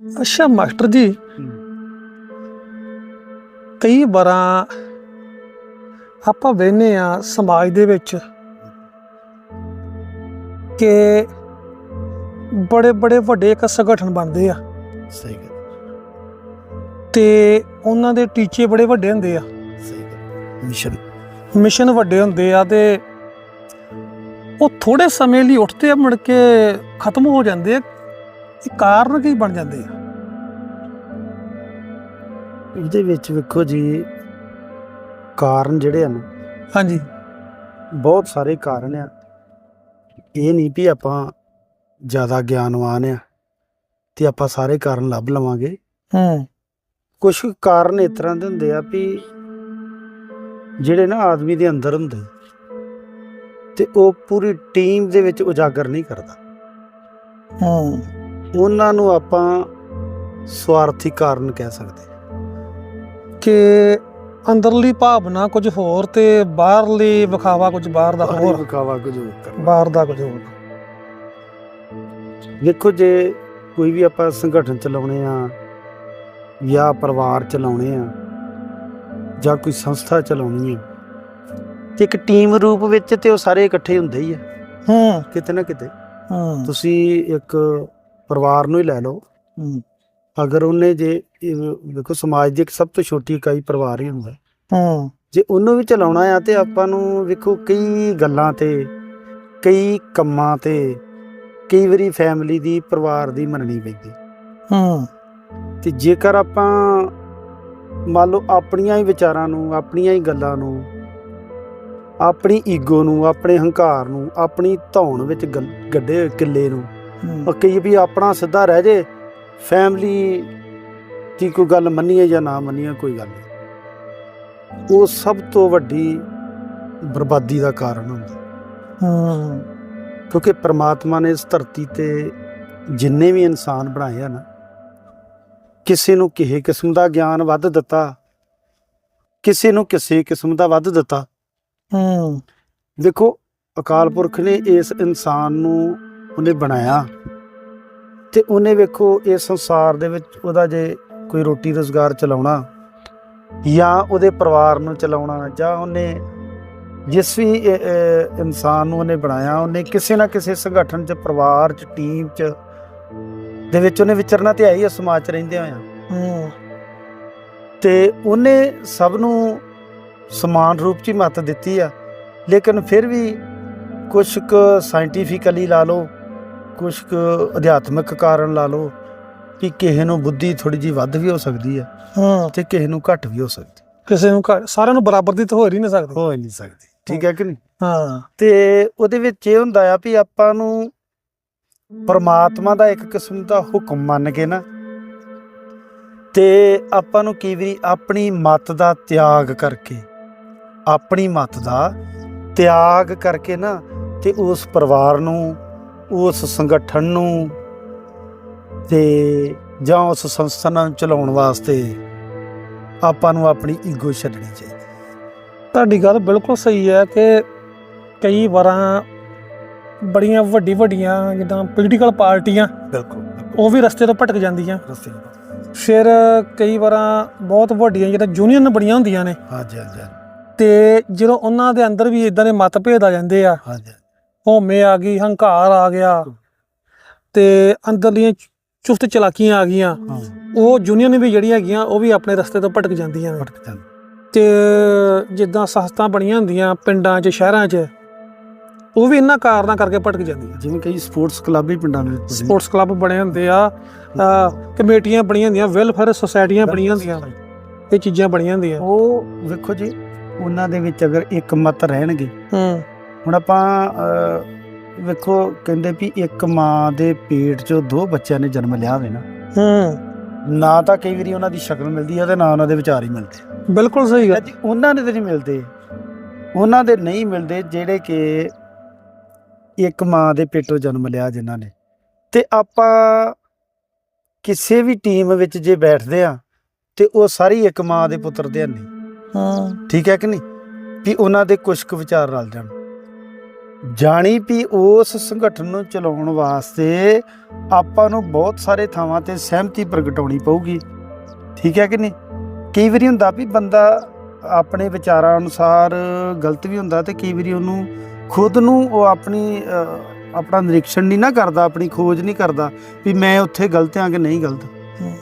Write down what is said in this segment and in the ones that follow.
ਅੱਛਾ ਮਾਸਟਰ ਜੀ। ਕਈ ਵਾਰਾਂ ਆਪਾਂ ਵੇਖਨੇ ਆ ਸਮਾਜ ਦੇ ਵਿੱਚ ਕਿ ਬੜੇ ਬੜੇ ਵੱਡੇ ਇੱਕ ਸੰਗਠਨ ਬਣਦੇ ਆ। ਸਹੀ ਗੱਲ ਤੇ ਉਹਨਾਂ ਦੇ ਟੀਚੇ ਬੜੇ ਵੱਡੇ ਹੁੰਦੇ ਆ। ਸਹੀ ਗੱਲ ਮਿਸ਼ਨ। ਮਿਸ਼ਨ ਵੱਡੇ ਹੁੰਦੇ ਆ ਤੇ ਉਹ ਥੋੜੇ ਸਮੇਂ ਲਈ ਉੱਠਦੇ ਆ ਮੁੜ ਕੇ ਖਤਮ ਹੋ ਜਾਂਦੇ ਆ। ਇਹ ਕਾਰਨ ਕੀ ਬਣ ਜਾਂਦੇ ਆ? ਇਹਦੇ ਵਿੱਚ ਵੇਖੋ ਜੀ ਕਾਰਨ ਜਿਹੜੇ ਹਨ ਹਾਂਜੀ। ਬਹੁਤ ਸਾਰੇ ਕਾਰਨ ਆ। ਇਹ ਨਹੀਂ ਵੀ ਆਪਾਂ ਜ਼ਿਆਦਾ ਗਿਆਨਵਾਨ ਆ ਤੇ ਆਪਾਂ ਸਾਰੇ ਕਾਰਨ ਲੱਭ ਲਵਾਂਗੇ। ਹੂੰ। ਕੁਝ ਕਾਰਨ ਇਸ ਤਰ੍ਹਾਂ ਦੇ ਹੁੰਦੇ ਆ ਵੀ ਜਿਹੜੇ ਨਾ ਆਦਮੀ ਦੇ ਅੰਦਰ ਹੁੰਦੇ ਤੇ ਉਹ ਪੂਰੀ ਟੀਮ ਦੇ ਵਿੱਚ ਉਜਾਗਰ ਨਹੀਂ ਕਰਦਾ। ਹੂੰ। ਉਹਨਾਂ ਨੂੰ ਆਪਾਂ ਸਵਾਰਥੀ ਕਾਰਨ ਕਹਿ ਸਕਦੇ। ਕਿ ਅੰਦਰਲੀ ਭਾਵਨਾ ਕੁਝ ਹੋਰ ਤੇ ਬਾਹਰਲੀ ਵਿਖਾਵਾ ਕੁਝ ਬਾਹਰ ਦਾ ਹੋਰ। ਵਿਖਾਵਾ ਕੁਝ ਹੋਰ। ਬਾਹਰ ਦਾ ਕੁਝ ਹੋਰ। ਵੇਖੋ ਜੇ ਕੋਈ ਵੀ ਆਪਾਂ ਸੰਗਠਨ ਚਲਾਉਣੇ ਆ ਜਾਂ ਪਰਿਵਾਰ ਚਲਾਉਣੇ ਆ ਜਾਂ ਕੋਈ ਸੰਸਥਾ ਚਲਾਉਣੀ ਆ ਤੇ ਇੱਕ ਟੀਮ ਰੂਪ ਵਿੱਚ ਤੇ ਉਹ ਸਾਰੇ ਇਕੱਠੇ ਹੁੰਦੇ ਹੀ ਆ। ਹੂੰ। ਕਿਤੇ ਨਾ ਕਿਤੇ। ਹੂੰ। ਤੁਸੀਂ ਇੱਕ ਪਰਿਵਾਰ ਨੂੰ ਹੀ ਲੈ ਲਓ। ਅਗਰ ਉਹਨੇ ਜੇ ਵੇਖੋ ਸਮਾਜ ਦੀ ਇੱਕ ਸਭ ਤੋਂ ਛੋਟੀ ਇਕਾਈ ਪਰਿਵਾਰ ਹੀ ਹੁੰਦਾ। ਹੂੰ। ਜੇ ਉਹਨੂੰ ਵੀ ਚਲਾਉਣਾ ਆ ਤੇ ਆਪਾਂ ਨੂੰ ਵੇਖੋ ਕਈ ਗੱਲਾਂ ਤੇ ਕਈ ਕੰਮਾਂ ਤੇ ਕਈ ਵਾਰੀ ਫੈਮਿਲੀ ਦੀ ਪਰਿਵਾਰ ਦੀ ਮੰਨਣੀ ਪੈਂਦੀ। ਹੂੰ। ਤੇ ਜੇਕਰ ਆਪਾਂ ਮੰਨ ਲਓ ਆਪਣੀਆਂ ਹੀ ਵਿਚਾਰਾਂ ਨੂੰ ਆਪਣੀਆਂ ਹੀ ਗੱਲਾਂ ਨੂੰ ਆਪਣੀ ਈਗੋ ਨੂੰ ਆਪਣੇ ਹੰਕਾਰ ਨੂੰ ਆਪਣੀ ਧੌਣ ਵਿੱਚ ਗੱਡੇ ਕਿੱਲੇ ਨੂੰ ਹੂੰ, ਉਹ ਕਈ ਵੀ ਆਪਣਾ ਸਿੱਧਾ ਰਹਿ ਜੇ ਫੈਮਿਲੀ ਦੀ ਕੋਈ ਗੱਲ ਮੰਨੀਏ ਜਾਂ ਨਾ ਮੰਨੀਏ ਕੋਈ ਗੱਲ ਨਹੀਂ। ਉਹ ਸਭ ਤੋਂ ਵੱਡੀ ਬਰਬਾਦੀ ਦਾ ਕਾਰਨ ਹੁੰਦਾ। ਹੂੰ ਕਿਉਂਕਿ ਪ੍ਰਮਾਤਮਾ ਨੇ ਇਸ ਧਰਤੀ ਤੇ ਜਿੰਨੇ ਵੀ ਇਨਸਾਨ ਬਣਾਏ ਹਨ ਕਿਸੇ ਨੂੰ ਕਿਸੇ ਕਿਸਮ ਦਾ ਗਿਆਨ ਵੱਧ ਦਿੱਤਾ ਕਿਸੇ ਨੂੰ ਕਿਸੇ ਕਿਸਮ ਦਾ ਵੱਧ ਦਿੱਤਾ। ਹੂੰ। ਦੇਖੋ ਅਕਾਲ ਪੁਰਖ ਨੇ ਇਸ ਇਨਸਾਨ ਨੂੰ ਉਹਨੇ ਬਣਾਇਆ। ਤੇ ਉਹਨੇ ਵੇਖੋ ਇਸ ਸੰਸਾਰ ਦੇ ਵਿੱਚ ਉਹਦਾ ਜੇ ਕੋਈ ਰੋਟੀ ਰੋਜ਼ਗਾਰ ਚਲਾਉਣਾ ਜਾਂ ਉਹਦੇ ਪਰਿਵਾਰ ਨੂੰ ਚਲਾਉਣਾ ਜਾਂ ਉਹਨੇ ਜਿਸ ਵੀ ਇਨਸਾਨ ਨੂੰ ਉਹਨੇ ਬਣਾਇਆ ਉਹਨੇ ਕਿਸੇ ਨਾ ਕਿਸੇ ਸੰਗਠਨ 'ਚ ਪਰਿਵਾਰ 'ਚ ਟੀਮ 'ਚ ਦੇ ਵਿੱਚ ਉਹਨੇ ਵਿਚਰਨਾ ਤੇ ਹੈ ਹੀ ਆ ਸਮਾਜ 'ਚ ਰਹਿੰਦੇ ਹੋਇਆ ਤੇ ਉਹਨੇ ਸਭ ਨੂੰ ਸਮਾਨ ਰੂਪ 'ਚ ਹੀ ਮੱਤ ਦਿੱਤੀ ਆ। ਲੇਕਿਨ ਫਿਰ ਵੀ ਕੁਝ ਕੁ ਸਾਇੰਟੀਫਿਕਲੀ ਲਾ ਲਓ ਕੁਝ ਕੁ ਅਧਿਆਤਮਿਕ ਕਾਰਨ ਲਾ ਲਓ ਕਿ ਕਿਸੇ ਨੂੰ ਬੁੱਧੀ ਥੋੜੀ ਜੀ ਵੱਧ ਵੀ ਹੋ ਸਕਦੀ ਹੈ ਹੂੰ। ਤੇ ਕਿਸੇ ਨੂੰ ਘੱਟ ਵੀ ਹੋ ਸਕਦੀ। ਕਿਸੇ ਨੂੰ ਘੱਟ- ਸਾਰਿਆਂ ਨੂੰ ਬਰਾਬਰ ਦੀ ਤਾਂ ਹੋ ਹੀ ਨਹੀਂ ਸਕਦੀ। ਹੋ ਹੀ ਨਹੀਂ ਸਕਦੀ ਠੀਕ ਹੈ ਕਿ ਨਹੀਂ? ਹਾਂ। ਤੇ ਉਹਦੇ ਵਿੱਚ ਇਹ ਹੁੰਦਾ ਆ ਵੀ ਆਪਾਂ ਨੂੰ ਪਰਮਾਤਮਾ ਦਾ ਇੱਕ ਕਿਸਮ ਦਾ ਹੁਕਮ ਮੰਨ ਕੇ ਨਾ ਤੇ ਆਪਾਂ ਨੂੰ ਕਈ ਵਾਰੀ ਆਪਣੀ ਮਤ ਦਾ ਤਿਆਗ ਕਰਕੇ ਆਪਣੀ ਮਤ ਦਾ ਤਿਆਗ ਕਰਕੇ ਨਾ ਤੇ ਉਸ ਪਰਿਵਾਰ ਨੂੰ ਉਸ ਸੰਗਠਨ ਨੂੰ ਤੇ ਜਾਂ ਉਸ ਸੰਸਥਾ ਨੂੰ ਚਲਾਉਣ ਵਾਸਤੇ ਆਪਾਂ ਨੂੰ ਆਪਣੀ ਈਗੋ ਛੱਡਣੀ ਚਾਹੀਦੀ ਤੁਹਾਡੀ ਗੱਲ ਬਿਲਕੁਲ ਸਹੀ ਹੈ ਕਿ ਕਈ ਵਾਰਾਂ ਬੜੀਆਂ ਵੱਡੀ ਵੱਡੀਆਂ ਜਿੱਦਾਂ ਪੋਲੀਟੀਕਲ ਪਾਰਟੀਆਂ ਬਿਲਕੁਲ ਉਹ ਵੀ ਰਸਤੇ ਤੋਂ ਭਟਕ ਜਾਂਦੀਆਂ। ਰਸਤੇ ਫਿਰ ਕਈ ਵਾਰਾਂ ਬਹੁਤ ਵੱਡੀਆਂ ਜਿਹੜਾ ਯੂਨੀਅਨ ਬਣੀਆਂ ਹੁੰਦੀਆਂ ਨੇ। ਹਾਂਜੀ ਹਾਂਜੀ ਹਾਂਜੀ, ਤੇ ਜਦੋਂ ਉਹਨਾਂ ਦੇ ਅੰਦਰ ਵੀ ਇਦਾਂ ਦੇ ਮਤਭੇਦ ਆ ਜਾਂਦੇ ਆ ਹਾਂਜੀ। ਹਉਮੈ ਆ ਗਈ ਹੰਕਾਰ ਆ ਗਿਆ ਤੇ ਅੰਦਰਲੀਆਂ ਚੁਸਤ ਚਲਾਕੀਆਂ ਆ ਗਈਆਂ। ਉਹ ਯੂਨੀਅਨ ਵੀ ਜਿਹੜੀਆਂ ਹੈਗੀਆਂ ਉਹ ਵੀ ਆਪਣੇ ਰਸਤੇ ਤੋਂ ਭਟਕ ਜਾਂਦੀਆਂ ਨੇ। ਭਟਕ ਜਾਂਦੇ ਤੇ ਜਿੱਦਾਂ ਸੰਸਥਾ ਬਣੀਆਂ ਹੁੰਦੀਆਂ ਪਿੰਡਾਂ 'ਚ ਸ਼ਹਿਰਾਂ 'ਚ ਉਹ ਵੀ ਇਹਨਾਂ ਕਾਰਨਾਂ ਕਰਕੇ ਭਟਕ ਜਾਂਦੀਆਂ। ਜਿਵੇਂ ਕਈ ਸਪੋਰਟਸ ਕਲੱਬ ਵੀ ਪਿੰਡਾਂ ਦੇ ਵਿੱਚ। ਸਪੋਰਟਸ ਕਲੱਬ ਬਣੇ ਹੁੰਦੇ ਆ ਕਮੇਟੀਆਂ ਬਣੀਆਂ ਹੁੰਦੀਆਂ ਵੈਲਫੇਅਰ ਸੁਸਾਇਟੀਆਂ ਬਣੀਆਂ ਹੁੰਦੀਆਂ। ਇਹ ਚੀਜ਼ਾਂ ਬਣੀਆਂ ਹੁੰਦੀਆਂ। ਉਹ ਵੇਖੋ ਜੀ ਉਹਨਾਂ ਦੇ ਵਿੱਚ ਅਗਰ ਇੱਕ ਮਤ ਰਹਿਣਗੇ ਹੂੰ। ਹੁਣ ਆਪਾਂ ਵੇਖੋ ਕਹਿੰਦੇ ਵੀ ਇੱਕ ਮਾਂ ਦੇ ਪੇਟ 'ਚੋਂ ਦੋ ਬੱਚਿਆਂ ਨੇ ਜਨਮ ਲਿਆ ਹੋਵੇ ਨਾ। ਹੂੰ। ਨਾ ਤਾਂ ਕਈ ਵਾਰੀ ਉਹਨਾਂ ਦੀ ਸ਼ਕਲ ਮਿਲਦੀ ਹੈ ਤੇ ਨਾ ਉਹਨਾਂ ਦੇ ਵਿਚਾਰ ਹੀ ਮਿਲਦੇ। ਬਿਲਕੁਲ ਸਹੀ ਗੱਲ। ਉਹਨਾਂ ਦੇ ਤੇ ਨਹੀਂ ਮਿਲਦੇ। ਉਹਨਾਂ ਦੇ ਨਹੀਂ ਮਿਲਦੇ ਜਿਹੜੇ ਕਿ ਇੱਕ ਮਾਂ ਦੇ ਪੇਟੋਂ ਜਨਮ ਲਿਆ ਜਿਨ੍ਹਾਂ ਨੇ। ਤੇ ਆਪਾਂ ਕਿਸੇ ਵੀ ਟੀਮ ਵਿੱਚ ਜੇ ਬੈਠਦੇ ਆ ਤੇ ਉਹ ਸਾਰੀ ਇੱਕ ਮਾਂ ਦੇ ਪੁੱਤਰ ਦੇ ਨਹੀਂ ਹਾਂ। ਠੀਕ ਹੈ ਕਿ ਨਹੀਂ? ਵੀ ਉਹਨਾਂ ਦੇ ਕੁਝ ਕੁ ਵਿਚਾਰ ਰਲ ਜਾਣ। ਜਾਣੀ ਵੀ ਉਸ ਸੰਗਠਨ ਨੂੰ ਚਲਾਉਣ ਵਾਸਤੇ ਆਪਾਂ ਨੂੰ ਬਹੁਤ ਸਾਰੇ ਥਾਵਾਂ ਤੇ ਸਹਿਮਤੀ ਪ੍ਰਗਟਾਉਣੀ ਪਊਗੀ। ਠੀਕ ਹੈ ਕਿ ਨਹੀਂ? ਕਈ ਵਾਰੀ ਹੁੰਦਾ ਵੀ ਬੰਦਾ ਆਪਣੇ ਵਿਚਾਰਾਂ ਅਨੁਸਾਰ ਗਲਤ ਵੀ ਹੁੰਦਾ ਤੇ ਕਈ ਵਾਰੀ ਉਹਨੂੰ ਖੁਦ ਨੂੰ ਉਹ ਆਪਣੀ ਆਪਣਾ ਨਿਰੀਖਣ ਨਹੀਂ ਨਾ ਕਰਦਾ, ਆਪਣੀ ਖੋਜ ਨਹੀਂ ਕਰਦਾ ਵੀ ਮੈਂ ਉੱਥੇ ਗਲਤ ਹਾਂ ਕਿ ਨਹੀਂ ਗਲਤ।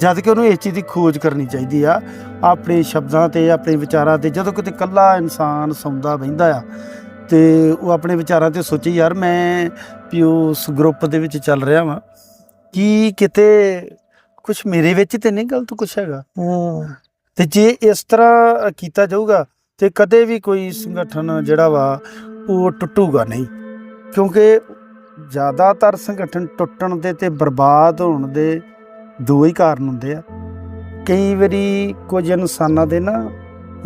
ਜਦ ਕਿ ਉਹਨੂੰ ਇਸ ਚੀਜ਼ ਦੀ ਖੋਜ ਕਰਨੀ ਚਾਹੀਦੀ ਆ। ਆਪਣੇ ਸ਼ਬਦਾਂ ਤੇ, ਆਪਣੇ ਵਿਚਾਰਾਂ ਤੇ ਜਦੋਂ ਕਿਤੇ ਇਕੱਲਾ ਇਨਸਾਨ ਸੌਂਦਾ ਬਹਿੰਦਾ ਆ ਤੇ ਉਹ ਆਪਣੇ ਵਿਚਾਰਾਂ ਤੇ ਸੋਚੇ ਯਾਰ ਮੈਂ ਵੀ ਉਸ ਗਰੁੱਪ ਦੇ ਵਿੱਚ ਚੱਲ ਰਿਹਾ ਵਾਂ। ਕੀ ਕਿਤੇ ਕੁਝ ਮੇਰੇ ਵਿੱਚ ਤੇ ਨਹੀਂ ਗਲਤ ਕੁਝ ਹੈਗਾ? ਹੂੰ। ਤੇ ਜੇ ਇਸ ਤਰ੍ਹਾਂ ਕੀਤਾ ਜਾਊਗਾ ਤੇ ਕਦੇ ਵੀ ਕੋਈ ਸੰਗਠਨ ਜਿਹੜਾ ਵਾ ਉਹ ਟੁੱਟੂਗਾ ਨਹੀਂ। ਕਿਉਂਕਿ ਜ਼ਿਆਦਾਤਰ ਸੰਗਠਨ ਟੁੱਟਣ ਦੇ ਤੇ ਬਰਬਾਦ ਹੋਣ ਦੇ ਦੋ ਹੀ ਕਾਰਨ ਹੁੰਦੇ ਆ। ਕਈ ਵਾਰੀ ਕੁਝ ਇਨਸਾਨਾਂ ਦੇ ਨਾ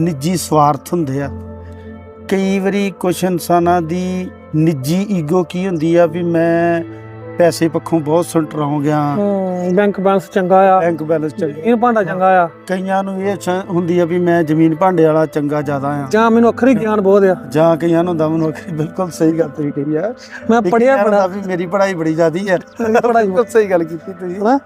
ਨਿੱਜੀ ਸਵਾਰਥ ਹੁੰਦੇ ਆ। ਕਈ ਵਾਰੀ ਕੁਝ ਇਨਸਾਨਾਂ ਦੀ ਨਿੱਜੀ ਈਗੋ ਕੀ ਹੁੰਦੀ ਆ ਵੀ ਮੈਂ ਪੈਸੇ ਪੱਖੋਂ ਬਹੁਤ ਸੰਟਰ ਹੋ ਗਿਆ। ਹੂੰ ਬੈਂਕ ਬੈਲੈਂਸ ਚੰਗਾ ਆ। ਬੈਂਕ ਬੈਲੈਂਸ ਚੰਗਾ। ਇਹ ਭਾਂਡਾ ਚੰਗਾ ਆ। ਕਈਆਂ ਨੂੰ ਇਹ ਹੁੰਦੀ ਆ ਵੀ ਮੈਂ ਜ਼ਮੀਨ ਭਾਂਡੇ ਵਾਲਾ ਚੰਗਾ ਜ਼ਿਆਦਾ ਆ। ਜਾਂ ਮੈਨੂੰ ਅੱਖਰੀ ਗਿਆਨ ਬਹੁਤ ਆ। ਜਾਂ ਕਈਆਂ ਨੂੰ ਹੁੰਦਾ ਮੈਨੂੰ ਆਖਰੀ ਬਿਲਕੁਲ ਸਹੀ ਗੱਲ ਤੁਸੀਂ ਕਹੀ ਆ। ਮੈਂ ਪੜਿਆ ਕਈਆਂ ਨੂੰ ਬੜਾ। ਵੀ ਮੇਰੀ ਪੜ੍ਹਾਈ ਬੜੀ ਜ਼ਿਆਦੀ ਪੜ੍ਹਾਈ ਬਿਲਕੁਲ ਸਹੀ ਗੱਲ ਕੀਤੀ ਤੁਸੀਂ। ਹਨਾ?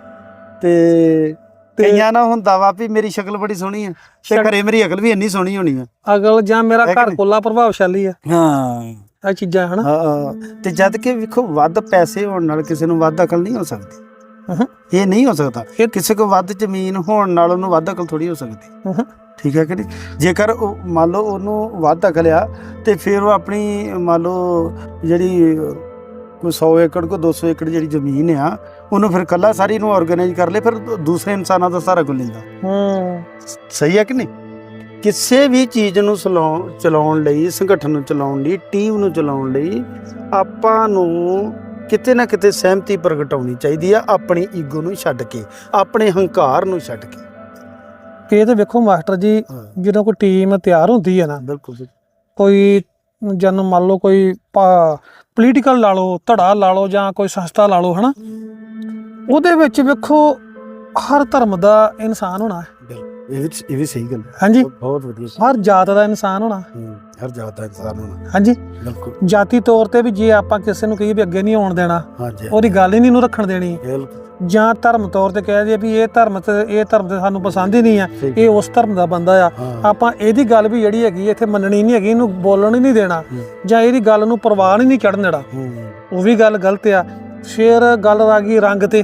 ਤੇ- ਕਈਆਂ ਨਾਲ ਹੁੰਦਾ ਵਾ ਵੀ ਮੇਰੀ ਸ਼ਕਲ ਬੜੀ ਸੋਹਣੀ ਆ ਤੇ ਘਰੇ ਮੇਰੀ ਅਕਲ ਵੀ ਇੰਨੀ ਸੋਹਣੀ ਹੋਣੀ ਆ। ਅਗਲ ਜਾਂ ਮੇਰਾ ਹੈ ਘਰ? ਕੋਲਾ ਪ੍ਰਭਾਵਸ਼ਾਲੀ ਆ। ਹਾਂ। ਇਹ ਚੀਜ਼ਾਂ ਹਨਾ। ਹਾਂ ਤੇ ਜਦ ਕਿ ਵੇਖੋ ਵੱਧ ਪੈਸੇ ਹੋਣ ਨਾਲ ਕਿਸੇ ਨੂੰ ਵੱਧ ਅਕਲ ਨਹੀਂ ਹੋ ਸਕਦੀ। ਹੂੰ ਇਹ ਨਹੀਂ ਹੋ ਸਕਦਾ। ਕਿਸੇ ਕੋ ਵੱਧ ਜ਼ਮੀਨ ਹੋਣ ਨਾਲ ਉਹਨੂੰ ਵੱਧ ਅਕਲ ਥੋੜੀ ਹੋ ਸਕਦੀ। ਹੂੰ। ਠੀਕ ਹੈ ਕਿ ਨਹੀਂ? ਜੇਕਰ ਉਹ ਮੰਨ ਲਓ ਉਹਨੂੰ ਵੱਧ ਅਕਲ ਆ ਤੇ ਫਿਰ ਉਹ ਆਪਣੀ ਮੰਨ ਲਓ ਜਿਹੜੀ ਕੋਈ 100 ਏਕੜ ਕੋ 200 ਏਕੜ ਜਿਹੜੀ ਜ਼ਮੀਨ ਆ ਉਹਨੂੰ ਫਿਰ ਕੱਲਾ ਸਾਰੀ ਨੂੰ ਆਰਗੇਨਾਈਜ਼ ਕਰ ਲੇ ਫਿਰ ਦੂਸਰੇ ਇਨਸਾਨਾਂ ਦਾ ਸਾਰਾ ਕੁਝ ਲੈਂਦਾ। ਹੂੰ। ਸਹੀ ਹੈ ਕਿ ਨਹੀਂ? ਕਿਸੇ ਵੀ ਚੀਜ਼ ਨੂੰ ਚਲਾਉਣ ਚਲਾਉਣ ਲਈ ਸੰਗਠਨ ਨੂੰ ਚਲਾਉਣ ਲਈ ਟੀਮ ਨੂੰ ਚਲਾਉਣ ਲਈ ਆਪਾਂ ਨੂੰ ਕਿਤੇ ਨਾ ਕਿਤੇ ਸਹਿਮਤੀ ਪ੍ਰਗਟਾਉਣੀ ਚਾਹੀਦੀ ਆ ਆਪਣੀ ਈਗੋ ਨੂੰ ਛੱਡ ਕੇ ਆਪਣੇ ਹੰਕਾਰ ਨੂੰ ਛੱਡ ਕੇ। ਕਿ ਇਹ ਤੇ ਵੇਖੋ ਮਾਸਟਰ ਜੀ ਜਦੋਂ ਕੋਈ ਟੀਮ ਤਿਆਰ ਹੁੰਦੀ ਹੈ ਨਾ ਬਿਲਕੁਲ ਕੋਈ ਜਨ ਮੰਨ ਲਓ ਕੋਈ ਪੋਲੀਟੀਕਲ ਲਾ ਲਓ ਧੜਾ ਲਾ ਲਓ ਜਾਂ ਕੋਈ ਸੰਸਥਾ ਲਾ ਲਓ ਹਨਾ? ਉਹਦੇ ਵਿੱਚ ਵੇਖੋ ਹਰ ਧਰਮ ਦਾ ਇਨਸਾਨ ਹੋਣਾ ਹੈ। ਇਹ ਵੀ ਇਹ ਵੀ ਸਹੀ ਗੱਲ ਹੈ। ਹਾਂਜੀ। ਬਹੁਤ ਵਧੀਆ। ਹਰ ਜਾਤ ਦਾ ਇਨਸਾਨ ਹੋਣਾ। ਹਰ ਜਾਤ ਦਾ ਇਨਸਾਨ ਹੋਣਾ। ਹਾਂਜੀ। ਬਿਲਕੁਲ। ਜਾਤੀ ਤੌਰ ਤੇ ਵੀ ਜੇ ਆਪਾਂ ਕਿਸੇ ਨੂੰ ਕਹੀਏ ਵੀ ਅੱਗੇ ਨਹੀਂ ਆਉਣ ਦੇਣਾ ਉਹਦੀ ਗੱਲ ਹੀ ਨਹੀਂ ਨੂੰ ਰੱਖਣ ਦੇਣੀ। ਬਿਲਕੁਲ। ਜਾਂ ਧਰਮ ਤੌਰ ਤੇ ਕਹਿ ਦਈਏ ਵੀ ਇਹ ਧਰਮ ਤੇ ਇਹ ਧਰਮ ਤੇ ਸਾਨੂੰ ਪਸੰਦ ਹੀ ਨਹੀਂ ਆ ਇਹ ਉਸ ਧਰਮ ਦਾ ਬੰਦਾ ਆ। ਆਪਾਂ ਇਹਦੀ ਗੱਲ ਵੀ ਜਿਹੜੀ ਹੈਗੀ ਇੱਥੇ ਮੰਨਣੀ ਨਹੀਂ ਹੈਗੀ ਇਹਨੂੰ ਬੋਲਣ ਹੀ ਨਹੀਂ ਦੇਣਾ ਜਾਂ ਇਹਦੀ ਗੱਲ ਨੂੰ ਪ੍ਰਵਾਨ ਹੀ ਨਹੀਂ ਚੜਨ ਦੇਣਾ। ਉਹ ਵੀ ਗੱਲ ਗਲਤ ਆ। ਫਿਰ ਗੱਲ ਆ ਗਈ ਰੰਗ ਤੇ।